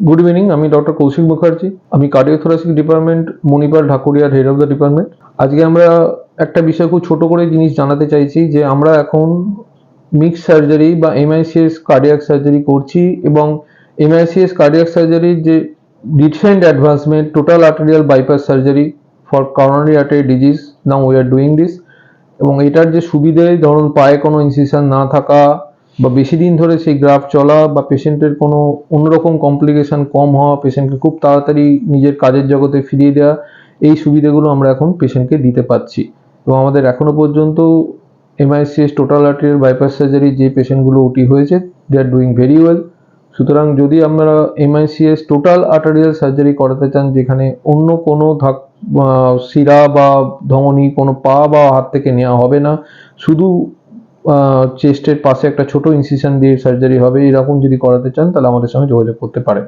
Good evening আমি doctor Kaushik Mukherjee আমি cardiothoracic department Manipal ঢাকুরিয়ার হেড অফ দ্য ডিপার্টমেন্ট আজকে আমরা একটা বিষয় খুব ছোট করে জিনিস জানাতে চাইছি যে আমরা এখন মিক্স সার্জারি বা এমআইসিএস কার্ডিয়াক সার্জারি করছি এবং এমআইসিএস কার্ডিয়াক সার্জারির যে recent advancement total arterial bypass surgery for coronary artery disease now we are doing this এবং এটার যে সুবিধে, ধরুন পায়ে কোনো ইনসিশন না থাকা বা বেশি দিন ধরে সেই গ্রাফ চলা বা পেশেন্টের কোনো অন্যরকম কমপ্লিকেশন কম হওয়া, পেশেন্টকে খুব তাড়াতাড়ি নিজের কাজের জগতে ফিরিয়ে দেওয়া এই সুবিধাগুলো আমরা এখন পেশেন্টকে দিতে পারছি। এবং আমাদের এখনও পর্যন্ত MICS total arterial bypass surgery যে পেশেন্টগুলো ওটি হয়েছে they are doing very well সুতরাং যদি আমরা এমআইসিএস টোটাল আর্টারিয়াল সার্জারি করাতে চান, যেখানে অন্য কোনো ধাক শিরা বা ধমনী, কোনো পা বা হাত থেকে নেওয়া হবে না, শুধু চেস্টের পাশে একটা ছোট ইনসিশন দিয়ে সার্জারি হবে, এরকম যদি করাতে চান, তাহলে আমাদের সঙ্গে যোগাযোগ করতে পারেন।